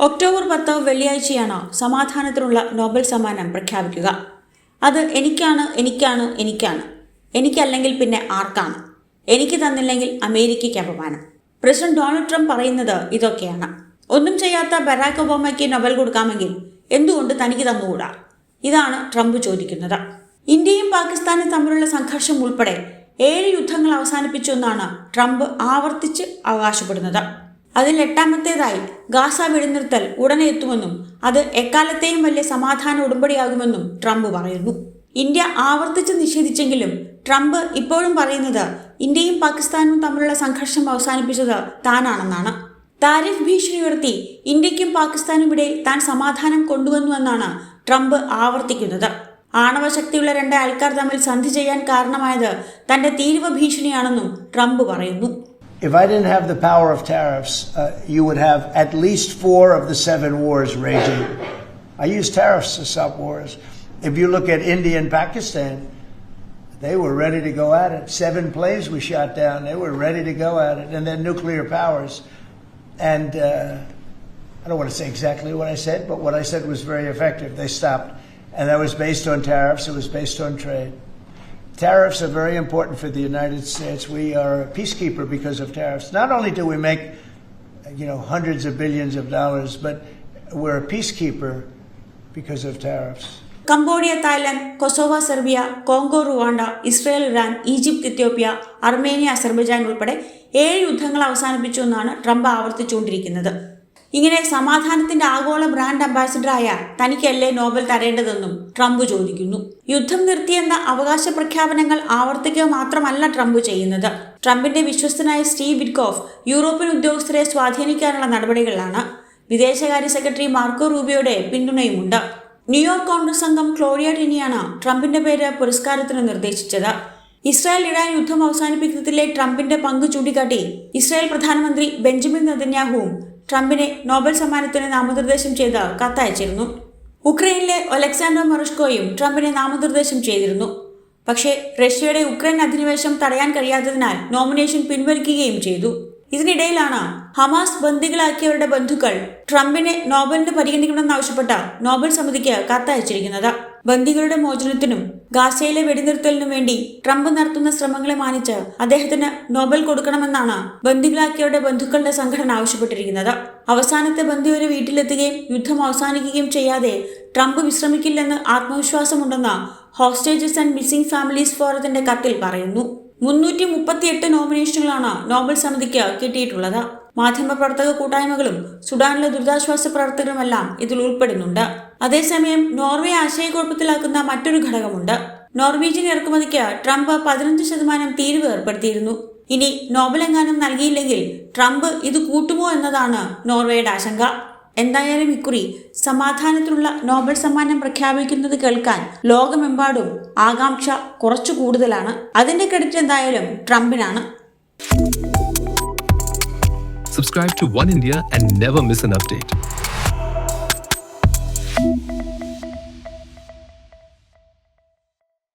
October പത്ത് വെള്ളിയാഴ്ചയാണ് സമാധാനത്തിനുള്ള Nobel സമ്മാനം പ്രഖ്യാപിക്കുക. അത് എനിക്കാണ് എനിക്കാണ് എനിക്കാണ്. എനിക്കല്ലെങ്കിൽ പിന്നെ ആർക്കാണ്? എനിക്ക് തന്നില്ലെങ്കിൽ അമേരിക്കയ്ക്ക് അപമാനം. പ്രസിഡന്റ് ഡൊണാൾഡ് ട്രംപ് പറയുന്നത് ഇതൊക്കെയാണ്. ഒന്നും ചെയ്യാത്ത ബരാക് ഒബാമയ്ക്ക് നോബൽ കൊടുക്കാമെങ്കിൽ എന്തുകൊണ്ട് തനിക്ക് തന്നുകൂടാ? ഇതാണ് ട്രംപ് ചോദിക്കുന്നത്. ഇന്ത്യയും പാകിസ്ഥാനും തമ്മിലുള്ള സംഘർഷം ഉൾപ്പെടെ ഏഴ് യുദ്ധങ്ങൾ അവസാനിപ്പിച്ചു എന്നാണ് ട്രംപ് ആവർത്തിച്ച് അവകാശപ്പെടുന്നത്. അതിൽ എട്ടാമത്തേതായി ഗാസ വെടിനിർത്തൽ ഉടനെ എത്തുമെന്നും അത് എക്കാലത്തെയും വലിയ സമാധാന ഉടമ്പടിയാകുമെന്നും ട്രംപ് പറയുന്നു. ഇന്ത്യ ആവർത്തിച്ച് നിഷേധിച്ചെങ്കിലും ട്രംപ് ഇപ്പോഴും പറയുന്നത് ഇന്ത്യയും പാകിസ്ഥാനും തമ്മിലുള്ള സംഘർഷം അവസാനിപ്പിച്ചത് താനാണെന്നാണ്. താരിഫ് ഭീഷണി ഉയർത്തി ഇന്ത്യക്കും പാകിസ്ഥാനും ഇടയിൽ താൻ സമാധാനം കൊണ്ടുവന്നുവെന്നാണ് ട്രംപ് ആവർത്തിക്കുന്നത്. ആണവശക്തിയുള്ള രണ്ട് ആൾക്കാർ തമ്മിൽ സന്ധി ചെയ്യാൻ കാരണമായത് തന്റെ തീരുവ ഭീഷണിയാണെന്നും ട്രംപ് പറയുന്നു. If I didn't have the power of tariffs, uh, you would have at least four of the seven wars raging. I use tariffs to stop wars. If you look at India and Pakistan, they were ready to go at it. Seven planes we shot down. They were ready to go at it, and then nuclear powers. And uh, I don't want to say exactly what I said, but what I said was very effective. They stopped, and that was based on tariffs. It was based on trade. Tariffs are very important for the United States. We are a peacekeeper because of tariffs. Not only do we make, you know, hundreds of billions of dollars, but we're a peacekeeper because of tariffs. Cambodia Thailand Kosovo Serbia Congo Rwanda Israel Iran Egypt Ethiopia Armenia Azerbaijan ഉൾപ്പെടെ ഏഴ് യുദ്ധങ്ങൾ അവസാനിപ്പിച്ചു എന്നാണ് Trump ആവർത്തിച്ചുകൊണ്ടിരിക്കുന്നത് ഇങ്ങനെ സമാധാനത്തിന്റെ ആഗോള brand അംബാസിഡറായ തനിക്കല്ലേ നോബൽ തരേണ്ടതെന്നും ട്രംപ് ചോദിക്കുന്നു. യുദ്ധം നിർത്തിയെന്ന അവകാശ പ്രഖ്യാപനങ്ങൾ ആവർത്തിക്കുക മാത്രമല്ല ട്രംപ് ചെയ്യുന്നത്. ട്രംപിന്റെ വിശ്വസ്തനായ സ്റ്റീവ് വിറ്റ്കോഫ് യൂറോപ്യൻ ഉദ്യോഗസ്ഥരെ സ്വാധീനിക്കാനുള്ള നടപടികളാണ് വിദേശകാര്യ സെക്രട്ടറി മാർക്കോ റൂബിയോയുടെ പിന്തുണയുമുണ്ട്. ന്യൂയോർക്ക് കോൺഗ്രസ് അംഗം ക്ലോറിയ ടിനിയാണ് ട്രംപിന്റെ പേര് പുരസ്കാരത്തിന് നിർദ്ദേശിച്ചത്. ഇസ്രായേൽ ഇറാൻ യുദ്ധം അവസാനിപ്പിക്കുന്നതിലെ ട്രംപിന്റെ പങ്ക് ചൂണ്ടിക്കാട്ടി ഇസ്രായേൽ പ്രധാനമന്ത്രി ബെഞ്ചമിൻ നെതന്യാഹുവും ട്രംപിനെ നോബൽ സമ്മാനത്തിന് നാമനിർദ്ദേശം ചെയ്ത് കത്തയച്ചിരുന്നു. ഉക്രൈനിലെ ഒലക്സാണ്ടർ മറുഷ്കോയും ട്രംപിനെ നാമനിർദ്ദേശം ചെയ്തിരുന്നു. പക്ഷേ റഷ്യയുടെ ഉക്രൈൻ അധിനിവേശം തടയാൻ കഴിയാത്തതിനാൽ നോമിനേഷൻ പിൻവലിക്കുകയും ചെയ്തു. ഇതിനിടയിലാണ് ഹമാസ് ബന്ദികളാക്കിയവരുടെ ബന്ധുക്കൾ ട്രംപിനെ നോബലിന് പരിഗണിക്കണമെന്നാവശ്യപ്പെട്ട നോബൽ സമിതിക്ക് കത്തയച്ചിരിക്കുന്നത്. ബന്ദികളുടെ മോചനത്തിനും ഗാസയിലെ വെടിനിർത്തലിനും വേണ്ടി ട്രംപ് നടത്തുന്ന ശ്രമങ്ങളെ മാനിച്ച് അദ്ദേഹത്തിന് നോബൽ കൊടുക്കണമെന്നാണ് ബന്ദികളാക്കിയവരുടെ ബന്ധുക്കളുടെ സംഘടന ആവശ്യപ്പെട്ടിരിക്കുന്നത്. അവസാനത്തെ ബന്ധു ഒരു വീട്ടിലെത്തുകയും യുദ്ധം അവസാനിക്കുകയും ചെയ്യാതെ ട്രംപ് വിശ്രമിക്കില്ലെന്ന് ആത്മവിശ്വാസമുണ്ടെന്ന് ഹോസ്റ്റേജസ് ആൻഡ് മിസ്സിംഗ് ഫാമിലീസ് ഫോറത്തിന്റെ കത്തിൽ പറയുന്നു. മുന്നൂറ്റി മുപ്പത്തിയെട്ട് നോമിനേഷനുകളാണ് നോബൽ സമിതിക്ക് കിട്ടിയിട്ടുള്ളത്. മാധ്യമപ്രവർത്തക കൂട്ടായ്മകളും സുഡാനിലെ ദുരിതാശ്വാസ പ്രവർത്തകരുമെല്ലാം ഇതിൽ ഉൾപ്പെടുന്നുണ്ട്. അതേസമയം നോർവേ ആശയക്കുഴപ്പത്തിലാക്കുന്ന മറ്റൊരു ഘടകമുണ്ട്. നോർവീജിയൻ ഇറക്കുമതിക്ക് ട്രംപ് പതിനഞ്ച് ശതമാനം തീരുവ ഏർപ്പെടുത്തിയിരുന്നു. ഇനി നോബൽ നോബലെങ്ങാനും നൽകിയില്ലെങ്കിൽ ട്രംപ് ഇത് കൂട്ടുമോ എന്നതാണ് നോർവേയുടെ ആശങ്ക. എന്തായാലും ഇക്കുറി സമാധാനത്തിനുള്ള നോബൽ സമ്മാനം പ്രഖ്യാപിക്കുന്നത് കേൾക്കാൻ ലോകമെമ്പാടും ആകാംക്ഷ കുറച്ചു കൂടുതലാണ്. അതിന്റെ ക്രെഡിറ്റ് എന്തായാലും ട്രംപിനാണ്. Subscribe to One India and never miss an update.